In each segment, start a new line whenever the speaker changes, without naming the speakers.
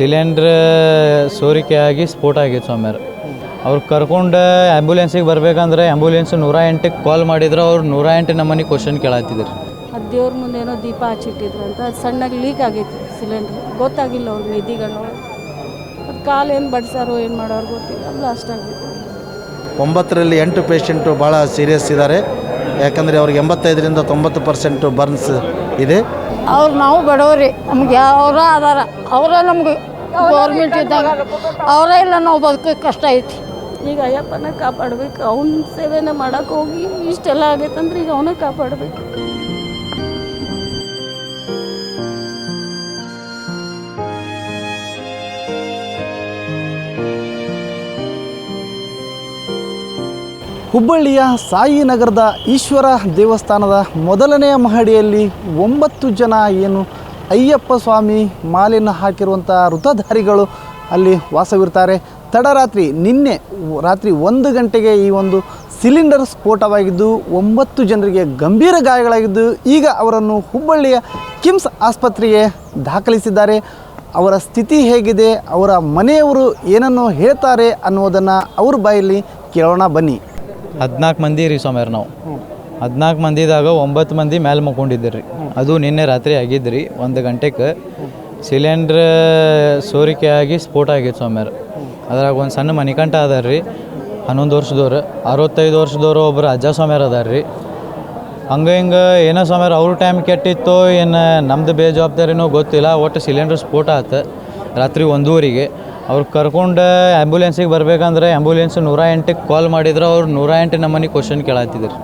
Cylinder ಸೋರಿಕೆಯಾಗಿ ಆಗಿ ಸ್ಫೋಟ ಆಗಿತ್ತು ಸೋಮ್ಯಾರ ಅವ್ರು. ಕರ್ಕೊಂಡು ಆ್ಯಂಬುಲೆನ್ಸಿಗೆ ಬರಬೇಕಂದ್ರೆ ಆ್ಯಂಬುಲೆನ್ಸ್ ನೂರ ಎಂಟಕ್ಕೆ ಕಾಲ್ ಮಾಡಿದ್ರೆ. ಅವ್ರು ನೂರ ಎಂಟು ನಮ್ಮನೆ ಕ್ವಶನ್ ಕೇಳತ್ತಿದ್ರು
ಅದು ದೇವ್ರ ಮುಂದೆ ಏನೋ ದೀಪ ಹಚ್ಚಿಟ್ಟಿದ್ರು ಅಂತ. ಅದು ಸಣ್ಣಗೆ ಲೀಕ್ ಆಗೈತಿ ಸಿಲಿಂಡ್ರ್. ಗೊತ್ತಾಗಿಲ್ಲ ಅವ್ರು ನಿಧಿಗಳು. ಅದು ಕಾಲು ಏನು ಬಡ್ಸಾರೋ ಏನು ಮಾಡೋರು ಗೊತ್ತಿಲ್ಲ. ಬ್ಲಾಸ್ಟ್ ಆಗಿತ್ತು
ಒಂಬತ್ತರಲ್ಲಿ ಎಂಟು ಪೇಷಂಟು ಭಾಳ ಸೀರಿಯಸ್ ಇದ್ದಾರೆ ಯಾಕಂದರೆ ಅವ್ರಿಗೆ ಎಂಬತ್ತೈದರಿಂದ ತೊಂಬತ್ತು ಪರ್ಸೆಂಟು ಬರ್ನ್ಸ್ ಇದೆ.
ಅವ್ರು ನಾವು ಬಡವ್ರಿ, ನಮ್ಗೆ ಅವರ ಆಧಾರ, ಅವರೇ ನಮ್ಗೆ ಗೌರ್ಮೆಂಟ್ ಇದ್ದಾಗ ಅವರೇ ಇಲ್ಲ, ನಾವು ಬದುಕೋಕೆ ಕಷ್ಟ ಐತಿ.
ಈಗ ಅಯ್ಯಪ್ಪನ ಕಾಪಾಡ್ಬೇಕು, ಅವನ ಸೇವೆನ ಮಾಡಕ್ಕೆ ಹೋಗಿ ಇಷ್ಟೆಲ್ಲ ಆಗೈತಂದ್ರೆ ಈಗ ಅವನ ಕಾಪಾಡಬೇಕು.
ಹುಬ್ಬಳ್ಳಿಯ ಸಾಯಿನಗರದ ಈಶ್ವರ ದೇವಸ್ಥಾನದ ಮೊದಲನೆಯ ಮಹಡಿಯಲ್ಲಿ ಒಂಬತ್ತು ಜನ ಏನು ಅಯ್ಯಪ್ಪ ಸ್ವಾಮಿ ಮಾಲೆಯನ್ನು ಹಾಕಿರುವಂಥ ವೃತಧಾರಿಗಳು ಅಲ್ಲಿ ವಾಸವಿರ್ತಾರೆ. ತಡರಾತ್ರಿ ನಿನ್ನೆ ರಾತ್ರಿ ಒಂದು ಗಂಟೆಗೆ ಈ ಒಂದು ಸಿಲಿಂಡರ್ ಸ್ಫೋಟವಾಗಿದ್ದು ಒಂಬತ್ತು ಜನರಿಗೆ ಗಂಭೀರ ಗಾಯಗಳಾಗಿದ್ದು ಈಗ ಅವರನ್ನು ಹುಬ್ಬಳ್ಳಿಯ ಕಿಮ್ಸ್ ಆಸ್ಪತ್ರೆಗೆ ದಾಖಲಿಸಿದ್ದಾರೆ. ಅವರ ಸ್ಥಿತಿ ಹೇಗಿದೆ, ಅವರ ಮನೆಯವರು ಏನನ್ನು ಹೇಳ್ತಾರೆ ಅನ್ನೋದನ್ನು ಅವ್ರ ಬಾಯಲ್ಲಿ ಕೇಳೋಣ ಬನ್ನಿ.
ಹದಿನಾಲ್ಕು ಮಂದಿ ರೀ ಸೋಮ್ಯಾರ ನಾವು. ಹದಿನಾಲ್ಕು ಮಂದಿದಾಗ ಒಂಬತ್ತು ಮಂದಿ ಮೇಲೆ ಮಕ್ಕೊಂಡಿದ್ದೀರಿ ಅದು ನಿನ್ನೆ ರಾತ್ರಿ ಆಗಿದ್ರಿ ಒಂದು ಗಂಟೆಗೆ ಸಿಲಿಂಡ್ರ್ ಸೋರಿಕೆ ಆಗಿ ಸ್ಫೋಟ ಆಗಿತ್ತು ಸ್ವಾಮ್ಯಾರ ಅದ್ರಾಗ ಒಂದು ಸಣ್ಣ ಮನಿಕಂಠ ಅದಾರ ರೀ ಹನ್ನೊಂದು ವರ್ಷದವ್ರು. ಅರವತ್ತೈದು ವರ್ಷದವ್ರು ಒಬ್ಬರು ಅಜ್ಜ ಸ್ವಾಮ್ಯಾರ ಅದಾರ ರೀ. ಹಂಗೆ ಹಿಂಗೆ ಏನೋ ಸ್ವಾಮ್ಯಾರ ಅವ್ರ ಟೈಮ್ ಕೆಟ್ಟಿತ್ತು ಏನು ನಮ್ದು ಬೇಜವಾಬ್ದಾರಿನೋ ಗೊತ್ತಿಲ್ಲ ಒಟ್ಟು ಸಿಲಿಂಡ್ರ್ ಸ್ಫೋಟ ಆಯ್ತು ರಾತ್ರಿ ಒಂದೂವರೆಗೆ. ಅವ್ರು ಕರ್ಕೊಂಡು ಆ್ಯಂಬುಲೆನ್ಸಿಗೆ ಬರಬೇಕಂದ್ರೆ ಆ್ಯಂಬುಲೆನ್ಸ್ ನೂರ ಎಂಟಕ್ಕೆ ಕಾಲ್ ಮಾಡಿದ್ರೆ. ಅವ್ರು ನೂರ ಎಂಟು ನಮ್ಮನೆ ಕ್ವಶನ್ ಕೇಳತ್ತಿದ್ರು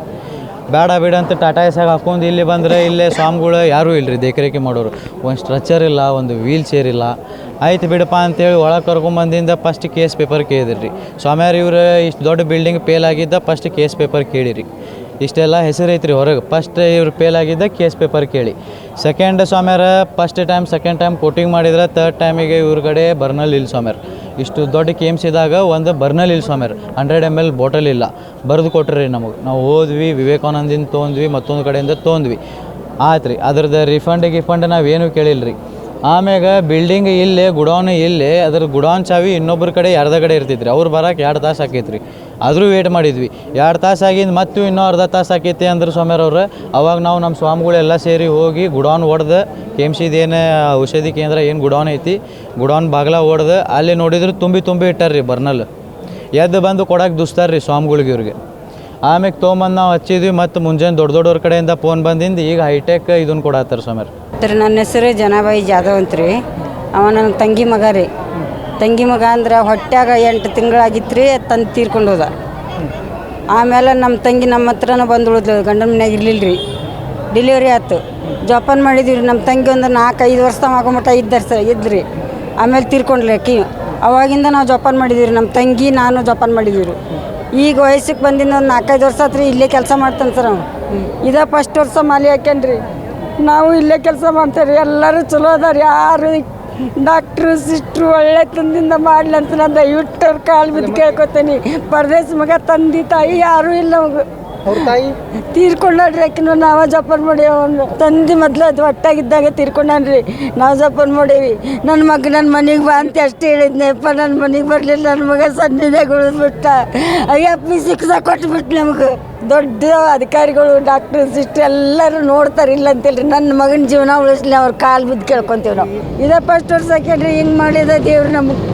ಬೇಡ ಬೇಡ ಅಂತ ಟಾಟಾ ಎಸಾಗ ಹಾಕೊಂಡು ಇಲ್ಲಿ ಬಂದರೆ ಇಲ್ಲೇ ಸ್ವಾಮಿಗಳು ಯಾರೂ ಇಲ್ಲರಿ ದೇಖರೇಖೆ ಮಾಡೋರು. ಒಂದು ಸ್ಟ್ರಚರ್ ಇಲ್ಲ, ಒಂದು ವೀಲ್ ಚೇರ್ ಇಲ್ಲ. ಆಯ್ತು ಬಿಡಪ್ಪ ಅಂತೇಳಿ ಒಳಗೆ ಕರ್ಕೊಂಬಂದಿಂದ ಫಸ್ಟ್ ಕೇಸ್ ಪೇಪರ್ ಕೇಳಿದ್ರಿ. ಸ್ವಾಮ್ಯಾರ ಇವ್ರು ಇಷ್ಟು ದೊಡ್ಡ ಬಿಲ್ಡಿಂಗ್ ಫೇಲ್ ಆಗಿದ್ದ ಫಸ್ಟ್ ಕೇಸ್ ಪೇಪರ್ ಕೇಳಿರಿ. ಇಷ್ಟೆಲ್ಲ ಹೆಸರೈತ್ರಿ ಹೊರಗೆ. ಫಸ್ಟ್ ಇವ್ರು ಫೇಲ್ ಆಗಿದ್ದ ಕೇಸ್ ಪೇಪರ್ ಕೇಳಿ. Second ಸ್ವಾಮ್ಯಾರ first time second time coating ಮಾಡಿದ್ರೆ ತರ್ಡ್ ಟೈಮಿಗೆ ಇವ್ರ ಕಡೆ ಬರ್ನಲ್ ಇಲ್ಲ ಸ್ವಾಮ್ಯಾರ. ಇಷ್ಟು ದೊಡ್ಡ ಕೇಮ್ಸ್ ಇದ್ದಾಗ ಒಂದು ಬರ್ನಲ್ ಇಲ್ಲ ಸ್ವಾಮ್ಯಾರ. ಹಂಡ್ರೆಡ್ ಎಂ ಎಲ್ ಬಾಟಲ್ ಇಲ್ಲ. ಬರೆದು ಕೊಟ್ರಿ ನಮಗೆ. ನಾವು ಹೋದ್ವಿ ವಿವೇಕಾನಂದಿಂದ ತೊಗೊಂಡ್ವಿ ಮತ್ತೊಂದು ಕಡೆಯಿಂದ ತೊಗೊಂಡ್ವಿ ಆಯ್ತು ರೀ ಅದ್ರದ್ದು ರಿಫಂಡ್ ಗಿಫಂಡ್ ನಾವೇನು ಕೇಳಿಲ್ಲ ರೀ ಆಮ್ಯಾಗ ಬಿಲ್ಡಿಂಗ್ ಇಲ್ಲೇ ಗುಡೌನ್ ಇಲ್ಲೇ ಅದ್ರ ಗುಡೌನ್ ಚಾವಿ ಇನ್ನೊಬ್ಬರ ಕಡೆ ಯಾರ್ದ ಕಡೆ ಇರ್ತೈತ್ರಿ. ಅವ್ರು ಬರಕ್ಕೆ ಎರಡು ತಾಸು ಆಕೈತ್ರಿ. ಆದರೂ ವೇಟ್ ಮಾಡಿದ್ವಿ. ಎರಡು ತಾಸು ಆಗಿಂದ ಮತ್ತು ಇನ್ನೂ ಅರ್ಧ ತಾಸು ಆಕೈತಿ ಅಂದ್ರೆ ಸ್ವಾಮ್ಯಾರವ್ರು ಅವಾಗ ನಾವು ನಮ್ಮ ಸ್ವಾಮಿಗಳೆಲ್ಲ ಸೇರಿ ಹೋಗಿ ಗುಡೌನ್ ಹೊಡೆದು ಕೆ ಎಂ ಸಿದು ಏನು ಔಷಧಿ ಕೇಂದ್ರ ಏನು ಗುಡೌನ್ ಐತಿ, ಗುಡೌನ್ ಬಾಗ್ಲ ಹೊಡೆದು ಅಲ್ಲಿ ನೋಡಿದ್ರೆ ತುಂಬಿ ತುಂಬಿ ಇಟ್ಟಾರ್ರಿ ಬರ್ನಲ್. ಎದ್ದು ಬಂದು ಕೊಡಕ್ಕೆ ದುಸ್ತಾರ್ರಿ ಸ್ವಾಮಿಗಳಿಗೆ ಇವ್ರಿಗೆ. ಆಮ್ಯಾಗ ತೊಗೊಂಬಂದು ನಾವು ಹಚ್ಚಿದ್ವಿ ಮತ್ತು ಮುಂಜಾನೆ ದೊಡ್ಡ ದೊಡ್ಡವ್ರ ಕಡೆಯಿಂದ ಫೋನ್ ಬಂದಿಂದ, ಈಗ ಹೈಟೆಕ್ ಇದನ್ನು ಕೊಡತ್ತಾರ ಸ್ವಾಮ್ಯಾರ
ರೀ ನನ್ನ ಹೆಸರು ಜನಾಬಾಯಿ ಜಾಧವ್ ಅಂತ ರೀ ಅವ ನನ್ನ ತಂಗಿ ಮಗ ರೀ. ತಂಗಿ ಮಗ ಅಂದ್ರೆ ಹೊಟ್ಯಾಗ ಎಂಟು ತಿಂಗಳಾಗಿತ್ತು ರೀ ತಂದು ತೀರ್ಕೊಂಡು ಹೋದ. ಆಮೇಲೆ ನಮ್ಮ ತಂಗಿ ನಮ್ಮ ಹತ್ರನೇ ಬಂದು ಉಳಿದ್ಲು ಗಂಡನ ಮನ್ಯಾಗ ಇರ್ಲಿಲ್ಲ ರೀ ಡೆಲಿವರಿ ಆಯ್ತು. ಜೋಪಾನ ಮಾಡಿದ್ವಿ ನಮ್ಮ ತಂಗಿ ಒಂದು ನಾಲ್ಕು ಐದು ವರ್ಷ ಮಟ್ಟ ಇದ್ದಾರೆ ಇದ್ರಿ. ಆಮೇಲೆ ತೀರ್ಕೊಂಡ್ಲಿ ಅಕ್ಕಿ. ಅವಾಗಿಂದ ನಾವು ಜೋಪಾನ ಮಾಡಿದ್ವಿ ನಮ್ಮ ತಂಗಿ, ನಾನು ಜೋಪಾನ ಮಾಡಿದ್ವಿ ರೀ ಈಗ ವಯಸ್ಸಿಗೆ ಬಂದಿದ್ದು ಒಂದು ನಾಲ್ಕೈದು ವರ್ಷ ಆತ್ರಿ, ಇಲ್ಲೇ ಕೆಲಸ ಮಾಡ್ತಾನೆ ಸರ್ ಅವ್ನು. ಇದೇ ಫಸ್ಟ್ ವರ್ಷ ಮಾಲಿ ಹಾಕ್ಯಾನ್ರಿ ನಾವು ಇಲ್ಲೇ ಕೆಲಸ ಮಾಡ್ತೇವೆ ರೀ ಎಲ್ಲರೂ ಚಲೋ ಅದಾರ, ಯಾರು ಡಾಕ್ಟ್ರು, ಸಿಸ್ಟ್ರು ಒಳ್ಳೆ ತಂದಿಂದ ಮಾಡ್ಲಿ ಅಂತ ನಾನು ದಯವಿಟ್ಟು ಕಾಲು ಬಿದ್ದು ಕೇಳ್ಕೊತೀನಿ ಪರದೇಶ ಮಗ, ತಂದೆ, ತಾಯಿ ಯಾರೂ ಇಲ್ಲ ನಮಗೆ
ಅವ್ರ ತಾಯಿ?
ತೀರ್ಕೊಂಡ್ರಿ ಆಕಿನ, ನಾವ ಜೋಪಾನ ಮಾಡಿ ಅವನು ತಂದೆ ಮೊದ್ಲು ಅದು ಒಟ್ಟಾಗಿದ್ದಾಗ ತೀರ್ಕೊಂಡ್ರಿ ನಾವು ಜೋಪಾನ ಮಾಡೇವಿ. ನನ್ನ ಮಗ ನನ್ನ ಮನೆಗೆ ಬಾ ಅಂತ ಅಷ್ಟೇ ಹೇಳಿದ್ನೆಪ್ಪ ನನ್ನ ಮನೆಗೆ ಬರಲಿಲ್ಲ ನನ್ನ ಮಗ ಸಣ್ಣದಾಗ ಉಳಿದ್ಬಿಟ್ಟ ಅಯ್ಯಪ್ಪ ಶಿಕ್ಷೆ ಕೊಟ್ಬಿಟ್ಟು ನಮಗೆ. ದೊಡ್ಡ ಅಧಿಕಾರಿಗಳು ಡಾಕ್ಟರ್ ಸಿಸ್ಟರ್ ಎಲ್ಲರೂ ನೋಡ್ತಾರೆ, ಇಲ್ಲ ಅಂತೇಳಿ ನನ್ನ ಮಗನ ಜೀವನ ಉಳಿಸ್ಲಿ, ಅವ್ರ ಕಾಲು ಬಿದ್ದು ಕೇಳ್ಕೊತೀವಿ ನಾವು. ಇದೇ ಫಸ್ಟ್ ವರ್ಷ ಹಾಕ್ಯಾಡ್ರಿ ಹಿಂಗೆ ಮಾಡಿದ ದೇವ್ರು ನಮಗೆ.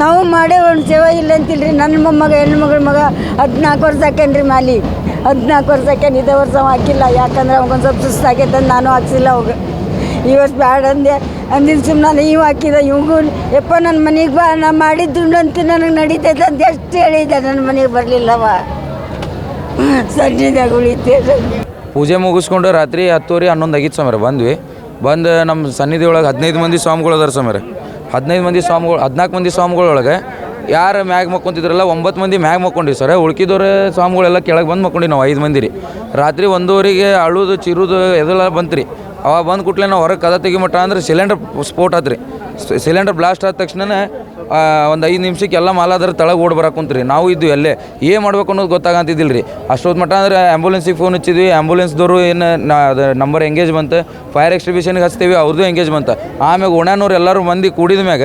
ನಾವು ಮಾಡೇ ಒಂದು ಸೇವೆ ಇಲ್ಲ ಅಂತಿಲ್ರಿ. ನನ್ನ ಮೊಮ್ಮಗ, ಹೆಣ್ಣು ಮಗಳ ಮಗ ಹದಿನಾಲ್ಕು ವರ್ಷ ಹಾಕ್ಯಾನ್ರಿ ಮಾಲಿ. ಹದಿನಾಲ್ಕು ವರ್ಷ ಹಾಕ್ಯಾನ, ಇದೇ ವರ್ಷ ಹಾಕಿಲ್ಲ. ಯಾಕಂದ್ರೆ ಅವ್ಗೊಂದು ಸ್ವಲ್ಪ ಸುಸ್ತು ಅಂತ ನಾನು ಹಾಕ್ಸಿಲ್ಲ ಅವಾಗ. ಈ ವರ್ಷ ಬ್ಯಾಡ ಅಂದೆ. ಅಂದಿನ ಸುಮ್ಮನೆ ಇವು ಹಾಕಿದ, ಇವ್ಗೂ ಯಪ್ಪ ನನ್ನ ಮನೆಗೆ ಬಾ, ನಾ ಮಾಡಿದ್ದು ಅಂತ ನನಗೆ ನಡೀತೈತೆ ಅಂತ ಎಷ್ಟು ಹೇಳಿದ್ದೆ. ನನ್ನ ಮನೆಗೆ ಬರಲಿಲ್ಲವ ಸಂಜೆದಾಗ ಉಳಿತೇ
ಪೂಜೆ ಮುಗಿಸ್ಕೊಂಡು ರಾತ್ರಿ ಹತ್ತುವರೆ ಹನ್ನೊಂದು ಆಗಿತ್ತು ಸಮರ ಬಂದ್ವಿ. ಬಂದು ನಮ್ಮ ಸನ್ನಿಧಿ ಒಳಗೆ ಹದಿನೈದು ಮಂದಿ ಸ್ವಾಮಿಗಳು ಅದಾರ ಸಮರ ಹದಿನೈದು ಮಂದಿ ಸ್ವಾಮಿಗಳು, ಹದಿನಾಲ್ಕು ಮಂದಿ ಸ್ವಾಮಿಗಳೊಳಗೆ ಯಾರು ಮ್ಯಾಗ ಮಕ್ಕೊಂತಿದ್ರಲ್ಲ, ಒಂಬತ್ತು ಮಂದಿ ಮ್ಯಾಗ ಮಕ್ಕೊಂಡ್ರಿ ಸರ್. ಉಳ್ಕಿದವ್ರೆ ಸ್ವಾಮಿಗಳೆಲ್ಲ ಕೆಳಗೆ ಬಂದು ಮಕ್ಕೊಂಡಿ ನಾವು ಐದು ಮಂದಿ ರೀ ರಾತ್ರಿ ಒಂದೂವರೆಗೆ ಅಳುದು, ಚಿರುದು ಎದೆಲ್ಲ ಬಂತು ರೀ ಅವಾಗ ಬಂದು ಕುಟ್ಲೆ ನಾವು ಹೊರಗೆ ಕದ ತೆಗಿಮಟ್ಟ ಅಂದ್ರೆ ಸಿಲಿಂಡರ್ ಸ್ಫೋಟ್ ಆತ್ರಿ. ಸಿಲಿಂಡರ್ ಬ್ಲಾಸ್ಟ್ ಆದ ತಕ್ಷಣ ಒಂದು ಐದು ನಿಮಿಷಕ್ಕೆ ಎಲ್ಲ ಮಾಲಾದ್ರ ತಳಗೆ ಓಡ್ ಬರಕುಂತ್ರಿ ಕುಂತ್ರಿ. ನಾವು ಇದ್ದು ಎಲ್ಲೇ ಏನು ಮಾಡ್ಬೇಕು ಅನ್ನೋದು ಗೊತ್ತಾಗಂತಿದ್ದಿಲ್ಲ ರೀ ಅಷ್ಟೊತ್ತು ಮಟ್ಟ ಅಂದ್ರೆ ಆ್ಯಂಬುಲೆನ್ಸಿಗೆ ಫೋನ್ ಹಚ್ಚಿದ್ವಿ. ಆ್ಯಂಬುಲೆನ್ಸ್ದವರು ಏನು ಅದು ನಂಬರ್ ಎಂಗೇಜ್ ಬಂತು ಫೈರ್ ಎಕ್ಸ್ಟ್ರಿಬ್ಯೂಷನ್ಗೆ ಹಚ್ತೀವಿ ಅವ್ರದ್ದು ಎಂಗೇಜ್ ಬಂತು ಆಮ್ಯಾಗ ಓಣ್ಯಾನವ್ರು ಎಲ್ಲರೂ ಮಂದಿ ಕೂಡಿದ ಮ್ಯಾಗ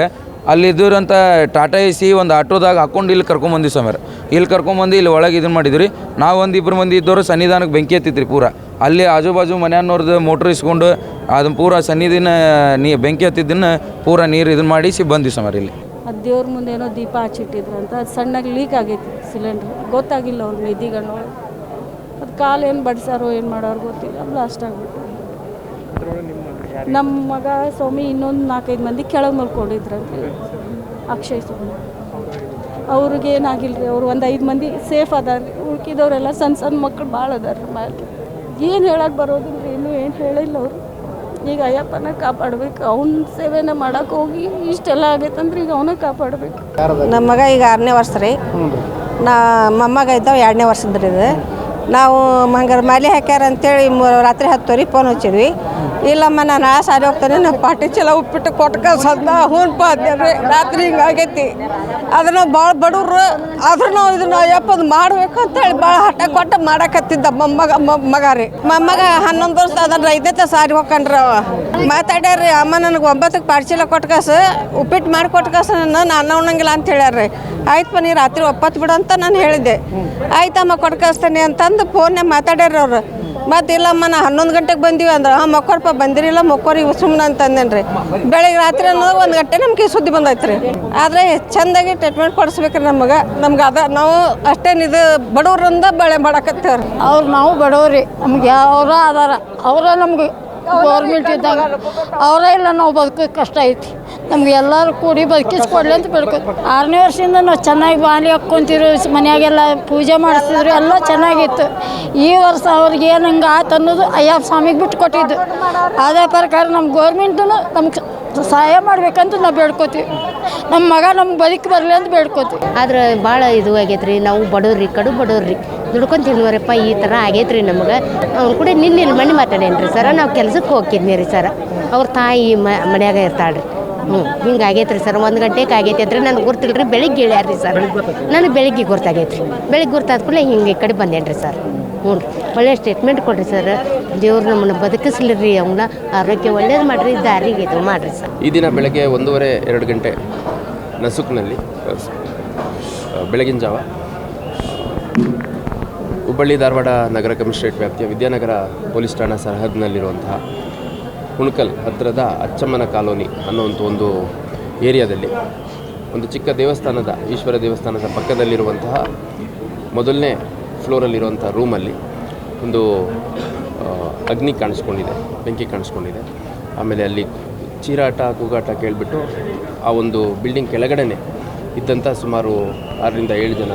ಅಲ್ಲಿ ಇದ್ದವ್ರಂತ ಟಾಟಾ ಎ ಸಿ ಒಂದು ಆಟೋದಾಗ ಹಾಕೊಂಡು ಇಲ್ಲಿ ಕರ್ಕೊಂಬಂದಿ ಸಮರ್ ಇಲ್ಲಿ ಕರ್ಕೊಂಬಂದು ಇಲ್ಲಿ ಒಳಗೆ ಇದನ್ನು ಮಾಡಿದ್ರಿ. ನಾವು ಒಂದು ಇಬ್ಬರು ಮಂದಿ ಇದ್ದವರು ಸನ್ನಿಧಾನಕ್ಕೆ ಬೆಂಕಿ ಹತ್ತಿತ್ತು ಪೂರಾ. ಪೂರ ಅಲ್ಲಿ ಆಜು ಬಾಜು ಮನೆಯನ್ನೋರ್ದು ಮೋಟ್ರ್ ಇಸ್ಕೊಂಡು ಅದನ್ನು ಪೂರ ಸನ್ನಿಧಿನ ನೀ, ಬೆಂಕಿ ಹತ್ತಿದ್ದನ್ನು ಪೂರ ನೀರು ಇದನ್ನು ಮಾಡಿಸಿ ಬಂದ್ವಿ ಸಮರ್ ಇಲ್ಲಿ.
ಅದು ದೇವ್ರ ಮುಂದೆ ಏನೋ ದೀಪ ಹಚ್ಚಿಟ್ಟಿದ್ರಂತ ಅದು ಸಣ್ಣಗೆ ಲೀಕ್ ಆಗೈತಿ ಸಿಲಿಂಡ್ರ್ ಗೊತ್ತಾಗಿಲ್ಲ ಅವ್ರು ನಿಧಿಗಣ್ಣು ಅದು ಕಾಲು ಏನು ಬಡಿಸಾರೋ ಏನು ಮಾಡೋರು ಗೊತ್ತಿಲ್ಲ. ಬ್ಲಾಸ್ಟ್ ಆಗಿಬಿಟ್ಟು ನಮ್ಮ ಮಗ ಸ್ವಾಮಿ ಇನ್ನೊಂದು ನಾಲ್ಕೈದು ಮಂದಿ ಕೆಳಗೆ ಮಲ್ಕೊಂಡಿದ್ರಂತೆ. ಅಕ್ಷಯ್ ಸ್ವಾಮಿ ಅವ್ರಿಗೆ ರೀ ಅವ್ರು ಒಂದು ಐದು ಮಂದಿ ಸೇಫ್ ಅದಾರ. ಉಳ್ಕಿದವರೆಲ್ಲ ಸಣ್ಣ ಸಣ್ಣ ಮಕ್ಕಳು ಭಾಳ ಅದಾರ ಏನು ಹೇಳಕ್ಕೆ ಬರೋದಿಲ್ಲ ರೀ ಇನ್ನೂ ಏನು ಹೇಳಿಲ್ಲ ಅವರು. ಈಗ ಅಯ್ಯಪ್ಪನ ಕಾಪಾಡ್ಬೇಕು ಅವ್ನ ಸೇವೆನ ಮಾಡಕ್ಕೆ ಹೋಗಿ ಇಷ್ಟೆಲ್ಲ ಆಗೈತಂದ್ರೆ ಈಗ ಅವನ ಕಾಪಾಡ್ಬೇಕು.
ನಮ್ಮ ಮಗ ಈಗ ಆರನೇ ವರ್ಷ ರೀ. ನಾ ಮೊಮ್ಮಗ ಇದ್ದಾವ ಎರಡನೇ ವರ್ಷದ ಇದು ನಾವು ಹಂಗಾರೆ ಮಾಲೆ ಹಾಕ್ಯಾರ ಅಂತೇಳಿ ರಾತ್ರಿ ಹತ್ತುವರೆ ಫೋನ್ ಹಚ್ಚಿದ್ವಿ. ಇಲ್ಲಮ್ಮ, ನಾನು ಆ ಸಾರಿ ಹೋಗ್ತಾನೆ ನಾವು ಪಾಟಿ ಚೀಲ ಉಪ್ಪಿಟ್ಟು ಕೊಟ್ಕ ಸದ್ದ ಹೂನ್ಪ ಅಂದೇವ್ರಿ ರಾತ್ರಿ ಹಿಂಗೆ ಆಗೈತಿ. ಅದನ್ನು ಭಾಳ ಬಡವ್ರು, ಆದ್ರೂ ನಾವು ಇದನ್ನ ಅಯ್ಯಪ್ಪದು ಮಾಡ್ಬೇಕು ಅಂತೇಳಿ ಭಾಳ ಹಠ ಕೊಟ್ಟು ಮಾಡಕತ್ತಿದ್ದ ಮೊಮ್ಮಗ ಮ- ಮಗ ರೀ. ಮೊಮ್ಮಗ ಹನ್ನೊಂದು ವರ್ಷ ಅದನ್ನ ಐದೈತೆ ಸಾರಿ ಹೋಗ್ಕಂಡ್ರಿ ಮಾತಾಡ್ಯಾರ್ರಿ, ಅಮ್ಮ ನನಗೆ ಒಂಬತ್ತಕ್ಕೆ ಪಾಟಿ ಚೀಲ ಉಪ್ಪಿಟ್ಟು ಮಾಡಿ ಕೊಟ್ಟು ಕಸ ನಾನು ಅನ್ನ ಉಣ್ಣಂಗಿಲ್ಲ ಅಂತ ಹೇಳ್ಯಾರ್ರಿ. ಆಯ್ತಪ್ಪ, ನೀ ರಾತ್ರಿ ಒಪ್ಪತ್ತು ಬಿಡು ಅಂತ ನಾನು ಹೇಳಿದ್ದೆ. ಆಯ್ತಮ್ಮ ಕೊಟ್ಟು ಕಳಿಸ್ತೇನೆ ಅಂತಂದು ಫೋನ್ನಾಗ ಮಾತಾಡ್ಯಾರ ಅವ್ರು. ಮತ್ತೆ ಇಲ್ಲಮ್ಮ, ನಾ ಹನ್ನೊಂದು ಗಂಟೆಗೆ ಬಂದೀವಿ ಅಂದ್ರೆ. ಹಾಂ, ಮಕ್ಕೊರಪ್ಪ, ಬಂದಿರಿಲ್ಲ, ಮಕ್ಕೋರಿ ಸುಮ್ಮನೆ ಅಂತಂದೇನು ರೀ ಬೆಳಿಗ್ಗೆ ರಾತ್ರಿ ಅನ್ನೋದು ಒಂದು ಗಂಟೆ ನಮ್ಗೆ ಸುದ್ದಿ ಬಂದೈತೆ ರೀ ಆದರೆ ಚೆಂದಾಗಿ ಟ್ರೀಟ್ಮೆಂಟ್ ಕೊಡಿಸ್ಬೇಕ್ರಿ ನಮಗೆ. ನಮ್ಗೆ ಅದ, ನಾವು ಅಷ್ಟೇನಿದು ಬಡವ್ರಿಂದ ಬಳೆ ಮಾಡಕತ್ತೇವ್ರಿ.
ಅವ್ರು ನಾವು ಬಡವ್ರಿ. ನಮ್ಗೆ ಯಾವ್ರ ಅದಾರ ಅವರ ನಮ್ಗೆ ಗೌರ್ಮೆಂಟ್ ಇದ್ದಾಗ. ಅವರೇ ಇಲ್ಲ, ನಾವು ಬದುಕ ಕಷ್ಟ ಐತಿ. ನಮ್ಗೆ ಎಲ್ಲರೂ ಕೂಡಿ ಬದುಕಿಸ್ಕೊಡ್ಲಿ ಅಂತ ಬೇಡ್ಕೊ ಆರನೇ ವರ್ಷದಿಂದ ನಾವು ಚೆನ್ನಾಗಿ ಬಾಲಿ ಹಾಕ್ಕೊಂತಿರು ಮನೆಯಾಗೆಲ್ಲ ಪೂಜೆ ಮಾಡಿಸ್ತಿದ್ರು, ಎಲ್ಲ ಚೆನ್ನಾಗಿತ್ತು. ಈ ವರ್ಷ ಅವ್ರಿಗೆ ಏನು ಹಂಗೆ ಆತು ಅನ್ನೋದು ಅಯ್ಯಪ್ಪ ಸ್ವಾಮಿಗೆ ಬಿಟ್ಟು ಕೊಟ್ಟಿದ್ದು ಅದೇ ಪ್ರಕಾರ ನಮ್ಮ ಗೌರ್ಮೆಂಟು ನಮ್ಗೆ ಸಹಾಯ ಮಾಡ್ಬೇಕಂತ ನಾವು ಬೇಡ್ಕೋತೀವಿ. ನಮ್ಮ ಮಗ ನಮ್ಗೆ ಬದುಕಿ ಬರಲಿ ಅಂತ ಬೇಡ್ಕೋತೀವಿ.
ಆದ್ರೆ ಭಾಳ ಇದು ಆಗೈತೆ ರೀ ನಾವು ಬಡವ್ರಿ, ಕಡು ಬಡವ್ರಿ. ದುಡ್ಕೊಂಡು ಈ ಥರ ಆಗೈತ್ರಿ ನಮಗೆ. ಅವ್ನು ಕೂಡ ನಿನ್ನೆ ಇಲ್ಲಿ ಮನೆ ಮಾತಾಡೇನಿ ರೀ ಸರ ನಾವು ಕೆಲ್ಸಕ್ಕೆ ಹೋಗ್ತಿದ್ನಿ ರೀ ಸರ. ಅವ್ರ ತಾಯಿ ಮ ಮನ್ಯಾಗ ಇರ್ತಾಳೆ ರೀ ಹ್ಞೂ ಹಿಂಗೆ ಆಗೈತೆ ರೀ ಸರ್ ಒಂದು ಗಂಟೆಗೆ ಆಗೈತೆ ಅಂದರೆ ನನಗೆ ಗೊತ್ತಿಲ್ಲ ರೀ ಬೆಳಿಗ್ಗೆ ಹೇಳ್ಯಾರ ರೀ ಸರ್ ನನಗೆ ಬೆಳಿಗ್ಗೆ ಗೊತ್ತಾಗೈತೆ ರೀ ಬೆಳಿಗ್ಗೆ ಗುರ್ತಾದ ಕೂಡಲೇ ಹಿಂಗೆ ಈ ಕಡೆ ಬಂದೇನಿ ರೀ ಸರ್. ಹ್ಞೂ ರೀ. ಒಳ್ಳೆಯ ಸ್ಟೇಟ್ಮೆಂಟ್ ಕೊಡ್ರಿ ಸರ್. ದೇವ್ರು ನಮ್ಮನ್ನು ಬದುಕಿಸ್ಲಿ ರೀ ಅವನ್ನ ಆರೋಗ್ಯ ಒಳ್ಳೇದು ಮಾಡಿರಿ ದಾರಿಗೆ ಇದು ಮಾಡಿರಿ ಸರ್.
ಈ ದಿನ ಬೆಳಗ್ಗೆ ಒಂದೂವರೆ ಎರಡು ಗಂಟೆ ನಸುಕ್ನಲ್ಲಿ ಬೆಳಗಿನ ಜಾವ. ಹುಬ್ಬಳ್ಳಿ ಧಾರವಾಡ ನಗರ ಕಮಿಷನರೇಟ್ ವ್ಯಾಪ್ತಿಯ ವಿದ್ಯಾನಗರ ಪೊಲೀಸ್ ಠಾಣಾ ಸರಹದ್ನಲ್ಲಿರುವಂತಹ ಹುಣಕಲ್ ಹತ್ತಿರದ ಅಚ್ಚಮ್ಮನ ಕಾಲೋನಿ ಅನ್ನುವಂಥ ಒಂದು ಏರಿಯಾದಲ್ಲಿ ಒಂದು ಚಿಕ್ಕ ದೇವಸ್ಥಾನದ, ಈಶ್ವರ ದೇವಸ್ಥಾನದ ಪಕ್ಕದಲ್ಲಿರುವಂತಹ ಮೊದಲನೇ ಫ್ಲೋರಲ್ಲಿರುವಂಥ ರೂಮಲ್ಲಿ ಒಂದು ಅಗ್ನಿ ಕಾಣಿಸ್ಕೊಂಡಿದೆ, ಬೆಂಕಿ ಕಾಣಿಸ್ಕೊಂಡಿದೆ. ಆಮೇಲೆ ಅಲ್ಲಿ ಚೀರಾಟ, ಕೂಗಾಟ ಕೇಳಿಬಿಟ್ಟು ಆ ಒಂದು ಬಿಲ್ಡಿಂಗ್ ಕೆಳಗಡೆ ಇದ್ದಂಥ ಸುಮಾರು ಆರರಿಂದ ಏಳು ಜನ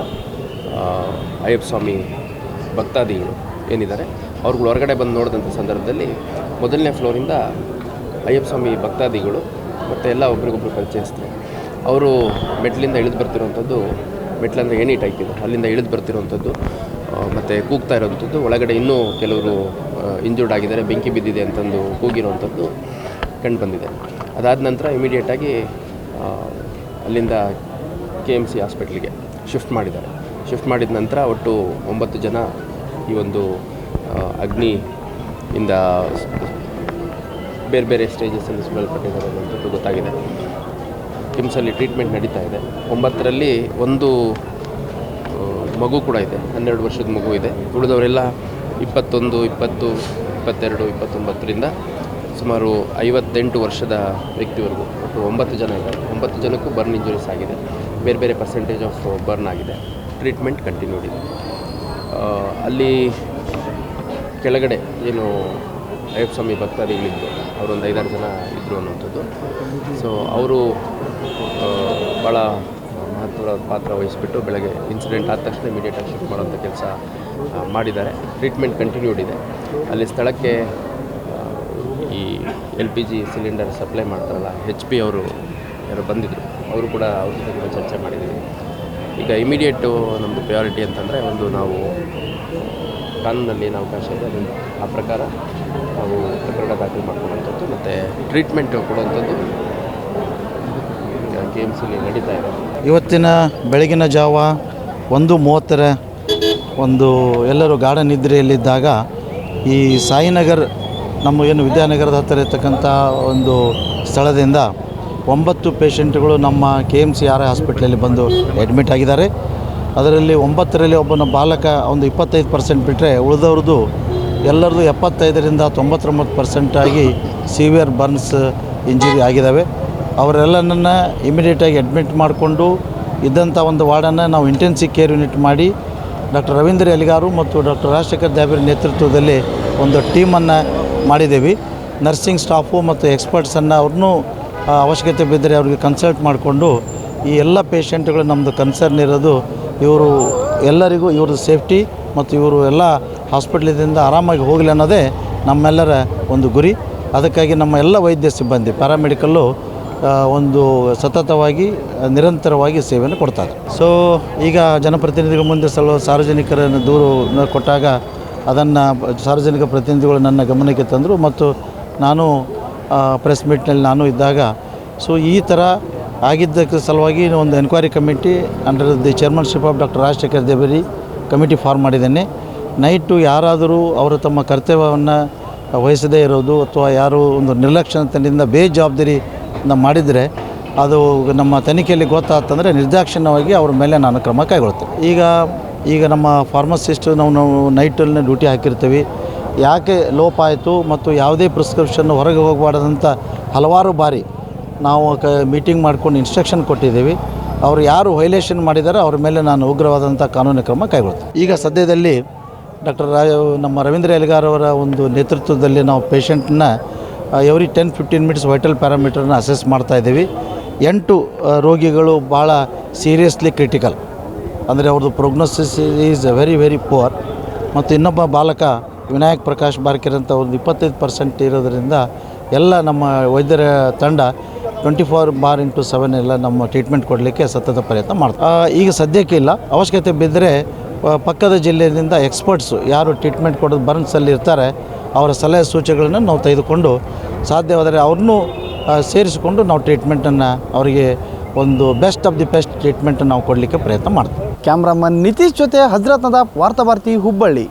ಅಯ್ಯಪ್ಪ ಸ್ವಾಮಿ ಭಕ್ತಾದಿಗಳು ಏನಿದ್ದಾರೆ, ಅವ್ರುಗಳು ಹೊರಗಡೆ ಬಂದು ನೋಡಿದಂಥ ಸಂದರ್ಭದಲ್ಲಿ ಮೊದಲನೇ ಫ್ಲೋರಿಂದ ಅಯ್ಯಪ್ಪ ಸ್ವಾಮಿ ಭಕ್ತಾದಿಗಳು ಮತ್ತು ಎಲ್ಲ ಒಬ್ರಿಗೊಬ್ರು ಪರಿಚಯಿಸ್ತಾರೆ ಅವರು ಮೆಟ್ಲಿಂದ ಇಳಿದು ಬರ್ತಿರೋವಂಥದ್ದು ಮೆಟ್ಲಂದರೆ ಏನೇ ಟೈಪ್ ಇದೆ, ಅಲ್ಲಿಂದ ಇಳಿದು ಬರ್ತಿರೋವಂಥದ್ದು ಮತ್ತು ಕೂಗ್ತಾ ಇರೋವಂಥದ್ದು, ಒಳಗಡೆ ಇನ್ನೂ ಕೆಲವರು ಇಂಜೂರ್ಡ್ ಆಗಿದ್ದಾರೆ, ಬೆಂಕಿ ಬಿದ್ದಿದೆ ಅಂತಂದು ಕೂಗಿರುವಂಥದ್ದು ಕಂಡು ಬಂದಿದೆ. ಅದಾದ ನಂತರ ಇಮಿಡಿಯೇಟಾಗಿ ಅಲ್ಲಿಂದ ಕೆ ಎಂ ಸಿ ಹಾಸ್ಪಿಟ್ಲಿಗೆ ಶಿಫ್ಟ್ ಮಾಡಿದ್ದಾರೆ. ಶಿಫ್ಟ್ ಮಾಡಿದ ನಂತರ ಒಟ್ಟು ಒಂಬತ್ತು ಜನ ಈ ಒಂದು ಅಗ್ನಿ ಇಂದ ಬೇರೆ ಬೇರೆ ಸ್ಟೇಜಸ್ಸಲ್ಲಿ ಸುಡಲ್ಪಟ್ಟಿದ್ದಾರೆ ಅನ್ನೋದು ಗೊತ್ತಾಗಿದೆ. ಕಿಮ್ಸಲ್ಲಿ ಟ್ರೀಟ್ಮೆಂಟ್ ನಡೀತಾ ಇದೆ. ಒಂಬತ್ತರಲ್ಲಿ ಒಂದು ಮಗು ಕೂಡ ಇದೆ. ಹನ್ನೆರಡು ವರ್ಷದ ಮಗು ಇದೆ. ಉಳಿದವರೆಲ್ಲ ಇಪ್ಪತ್ತೊಂದು, ಇಪ್ಪತ್ತು, ಇಪ್ಪತ್ತೆರಡು, ಇಪ್ಪತ್ತೊಂಬತ್ತರಿಂದ ಸುಮಾರು ಐವತ್ತೆಂಟು ವರ್ಷದ ವ್ಯಕ್ತಿವರೆಗೂ ಒಟ್ಟು ಒಂಬತ್ತು ಜನ ಇದ್ದಾರೆ. ಒಂಬತ್ತು ಜನಕ್ಕೂ ಬರ್ನ್ ಇಂಜುರೀಸ್ ಆಗಿದೆ. ಬೇರೆ ಬೇರೆ ಪರ್ಸೆಂಟೇಜ್ ಆಫ್ ಬರ್ನ್ ಆಗಿದೆ. ಟ್ರೀಟ್ಮೆಂಟ್ ಕಂಟಿನ್ಯೂಡ್ ಇದೆ. ಅಲ್ಲಿ ಕೆಳಗಡೆ ಏನು ಅಯ್ಯಪ್ಪ ಸ್ವಾಮಿ ಭಕ್ತಾದಿಗಳಿದ್ದು ಅವರೊಂದು ಐದಾರು ಜನ ಇದ್ದರು ಅನ್ನುವಂಥದ್ದು. ಸೊ ಅವರು ಭಾಳ ಮಹತ್ವದ ಪಾತ್ರ ವಹಿಸಿಬಿಟ್ಟು ಬೆಳಗ್ಗೆ ಇನ್ಸಿಡೆಂಟ್ ಆದ ತಕ್ಷಣ ಇಮಿಡಿಯೇಟಾಗಿ ಶಿಫ್ಟ್ ಮಾಡೋಂಥ ಕೆಲಸ ಮಾಡಿದ್ದಾರೆ. ಟ್ರೀಟ್ಮೆಂಟ್ ಕಂಟಿನ್ಯೂಡ್ ಇದೆ. ಅಲ್ಲಿ ಸ್ಥಳಕ್ಕೆ ಈ L P G cylinder supply ಮಾಡ್ತಾರಲ್ಲ ಹೆಚ್ ಪಿ ಅವರು ಯಾರು ಬಂದಿದ್ದರು ಅವರು ಕೂಡ ಅವ್ರ ಜೊತೆ ಚರ್ಚೆ ಮಾಡಿದ್ದೀವಿ ಈಗ ಇಮಿಡಿಯೇಟು ನಮ್ಮದು ಪ್ರಯಾರಿಟಿ ಅಂತಂದರೆ ಒಂದು ನಾವು, ಕಾನೂನಲ್ಲಿ ಏನು ಅವಕಾಶ ಇದೆ, ಅದನ್ನು ಆ ಪ್ರಕಾರ ನಾವು ಪ್ರಕರಣ ದಾಖಲು ಮಾಡ್ಕೊಳ್ಳುವಂಥದ್ದು ಮತ್ತು ಟ್ರೀಟ್ಮೆಂಟ್ ಕೊಡುವಂಥದ್ದು ಕೆ ಎಂ ಸಿಲಿ ನಡೀತಾ ಇದೆ.
ಇವತ್ತಿನ ಬೆಳಗಿನ ಜಾವ ಒಂದು ಮೂವತ್ತರ ಒಂದು ಎಲ್ಲರೂ ಗಾಢ ನಿದ್ರೆಯಲ್ಲಿದ್ದಾಗ ಈ ಸಾಯಿನಗರ್, ನಮ್ಮ ಏನು ವಿದ್ಯಾನಗರದ ಹತ್ತಿರ ಇರ್ತಕ್ಕಂಥ ಒಂದು ಸ್ಥಳದಿಂದ ಒಂಬತ್ತು ಪೇಷೆಂಟ್ಗಳು ನಮ್ಮ K M C R I ಹಾಸ್ಪಿಟ್ಲಲ್ಲಿ ಬಂದು ಅಡ್ಮಿಟ್ ಆಗಿದ್ದಾರೆ. ಅದರಲ್ಲಿ ಒಂಬತ್ತರಲ್ಲಿ ಒಬ್ಬನ ಬಾಲಕ ಒಂದು ಇಪ್ಪತ್ತೈದು ಪರ್ಸೆಂಟ್ ಬಿಟ್ಟರೆ ಉಳಿದವ್ರದ್ದು ಎಲ್ಲರದು ಎಪ್ಪತ್ತೈದರಿಂದ ತೊಂಬತ್ತೊಂಬತ್ತು ಪರ್ಸೆಂಟ್ ಆಗಿ ಸಿವಿಯರ್ ಬರ್ನ್ಸ್ ಇಂಜುರಿ ಆಗಿದ್ದಾವೆ. ಅವರೆಲ್ಲನನ್ನು ಇಮಿಡಿಯೇಟಾಗಿ ಅಡ್ಮಿಟ್ ಮಾಡಿಕೊಂಡು ಇದ್ದಂಥ ಒಂದು ವಾರ್ಡನ್ನು ನಾವು ಇಂಟೆನ್ಸಿವ್ ಕೇರ್ ಯೂನಿಟ್ ಮಾಡಿ ಡಾಕ್ಟರ್ ರವೀಂದ್ರ ಎಲಿಗಾರು ಮತ್ತು ಡಾಕ್ಟರ್ ರಾಜಶೇಖರ್ ದ್ಯಾಬಿರ ನೇತೃತ್ವದಲ್ಲಿ ಒಂದು ಟೀಮನ್ನು ಮಾಡಿದ್ದೇವೆ. ನರ್ಸಿಂಗ್ ಸ್ಟಾಫು ಮತ್ತು ಎಕ್ಸ್ಪರ್ಟ್ಸನ್ನು ಅವ್ರನ್ನೂ ಅವಶ್ಯಕತೆ ಬಿದ್ದರೆ ಅವ್ರಿಗೆ ಕನ್ಸಲ್ಟ್ ಮಾಡಿಕೊಂಡು ಈ ಎಲ್ಲ ಪೇಷಂಟ್ಗಳು ನಮ್ಮದು ಕನ್ಸರ್ನ್ ಇರೋದು ಇವರು ಎಲ್ಲರಿಗೂ ಇವ್ರದ್ದು ಸೇಫ್ಟಿ ಮತ್ತು ಇವರು ಎಲ್ಲ ಹಾಸ್ಪಿಟ್ಲಿಂದ ಆರಾಮಾಗಿ ಹೋಗಲಿ ಅನ್ನೋದೇ ನಮ್ಮೆಲ್ಲರ ಒಂದು ಗುರಿ. ಅದಕ್ಕಾಗಿ ನಮ್ಮ ಎಲ್ಲ ವೈದ್ಯ ಸಿಬ್ಬಂದಿ ಪ್ಯಾರಾಮೆಡಿಕಲ್ಲು ಒಂದು ಸತತವಾಗಿ, ನಿರಂತರವಾಗಿ ಸೇವೆಯನ್ನು ಕೊಡ್ತಾರೆ. ಸೊ ಈಗ ಜನಪ್ರತಿನಿಧಿಗಳ ಮುಂದೆ ಸ್ವಲ್ಪ ಸಾರ್ವಜನಿಕರ ದೂರು ಕೊಟ್ಟಾಗ ಅದನ್ನು ಸಾರ್ವಜನಿಕ ಪ್ರತಿನಿಧಿಗಳು ನನ್ನ ಗಮನಕ್ಕೆ ತಂದರು ಮತ್ತು ನಾನು ಪ್ರೆಸ್ ಮೀಟ್ನಲ್ಲಿ ನಾನು ಇದ್ದಾಗ. ಸೊ ಈ ಥರ ಆಗಿದ್ದಕ್ಕೆ ಸಲುವಾಗಿ ಒಂದು enquiry committee under the chairmanship of doctor Rajashekhar Devari committee form ಮಾಡಿದ್ದೇನೆ. ನೈಟು ಯಾರಾದರೂ ಅವರು ತಮ್ಮ ಕರ್ತವ್ಯವನ್ನು ವಹಿಸದೇ ಇರೋದು ಅಥವಾ ಯಾರು ಒಂದು ನಿರ್ಲಕ್ಷ್ಯತೆಯಿಂದ ಬೇಜವಾಬ್ದಾರಿ ನಾವು ಮಾಡಿದರೆ ಅದು ನಮ್ಮ ತನಿಖೆಯಲ್ಲಿ ಗೊತ್ತಾತಂದರೆ ನಿರ್ದಾಕ್ಷಿಣ್ಯವಾಗಿ ಅವ್ರ ಮೇಲೆ ನಾನು ಕ್ರಮ ಕೈಗೊಳ್ತೇನೆ. ಈಗ ಈಗ ನಮ್ಮ ಫಾರ್ಮಸಿಸ್ಟ್ ನಾವು ನಾವು ನೈಟಲ್ಲಿ ಡ್ಯೂಟಿ ಹಾಕಿರ್ತೀವಿ. ಯಾಕೆ ಲೋಪ ಆಯಿತು ಮತ್ತು ಯಾವುದೇ ಪ್ರಿಸ್ಕ್ರಿಪ್ಷನ್ ಹೊರಗೆ ಹೋಗಬಾರ್ದಂಥ ಹಲವಾರು ಬಾರಿ ನಾವು ಕ ಮೀಟಿಂಗ್ ಮಾಡ್ಕೊಂಡು ಇನ್ಸ್ಟ್ರಕ್ಷನ್ ಕೊಟ್ಟಿದ್ದೀವಿ. ಅವರು ಯಾರು ವೈಲೇಷನ್ ಮಾಡಿದ್ದಾರೆ ಅವ್ರ ಮೇಲೆ ನಾನು ಉಗ್ರವಾದಂಥ ಕಾನೂನು ಕ್ರಮ ಕೈಗೊಳ್ತೇನೆ ಈಗ ಸದ್ಯದಲ್ಲಿ ಡಾಕ್ಟರ್ ರಾಯ ನಮ್ಮ ರವೀಂದ್ರ ಎಲ್ಗಾರ್ ಅವರ ಒಂದು ನೇತೃತ್ವದಲ್ಲಿ ನಾವು ಪೇಷಂಟನ್ನ every ten fifteen minutes vital ಪ್ಯಾರಾಮೀಟರ್ನ assess ಮಾಡ್ತಾ ಇದ್ದೀವಿ. ಎಂಟು ರೋಗಿಗಳು ಭಾಳ ಸೀರಿಯಸ್ಲಿ ಕ್ರಿಟಿಕಲ್ ಅಂದರೆ ಅವ್ರದ್ದು prognosis is very very poor ಮತ್ತು ಇನ್ನೊಬ್ಬ ಬಾಲಕ ವಿನಾಯಕ್ ಪ್ರಕಾಶ್ ಬಾರ್ಕಿರ್ ಅಂತ ಒಂದು ಇಪ್ಪತ್ತೈದು ಪರ್ಸೆಂಟ್ ಇರೋದರಿಂದ ಎಲ್ಲ ನಮ್ಮ ವೈದ್ಯರ ತಂಡ twenty four bar into seven ಎಲ್ಲ ನಮ್ಮ ಟ್ರೀಟ್ಮೆಂಟ್ ಕೊಡಲಿಕ್ಕೆ ಸತತ ಪ್ರಯತ್ನ ಮಾಡ್ತಾರೆ. ಈಗ ಸದ್ಯಕ್ಕೆ ಇಲ್ಲ. ಅವಶ್ಯಕತೆ ಬಿದ್ದರೆ ಪಕ್ಕದ ಜಿಲ್ಲೆಯಿಂದ ಎಕ್ಸ್ಪರ್ಟ್ಸು ಯಾರು ಟ್ರೀಟ್ಮೆಂಟ್ ಕೊಡೋದು ಬರ್ನ್ಸಲ್ಲಿ ಇರ್ತಾರೆ ಅವರ ಸಲಹೆ ಸೂಚನೆಗಳನ್ನು ನಾವು ತೆಗೆದುಕೊಂಡು ಸಾಧ್ಯವಾದರೆ ಅವ್ರನ್ನೂ ಸೇರಿಸಿಕೊಂಡು ನಾವು ಟ್ರೀಟ್ಮೆಂಟನ್ನು ಅವರಿಗೆ ಒಂದು best of the best treatment ನಾವು ಕೊಡಲಿಕ್ಕೆ ಪ್ರಯತ್ನ ಮಾಡ್ತೀವಿ.
ಕ್ಯಾಮ್ರಾಮನ್ ನಿತೀಶ್ ಜೊತೆ ಹಜರತ್ ನದಾಬ್ ವಾರ್ತಾಭಾರತಿ ಹುಬ್ಬಳ್ಳಿ.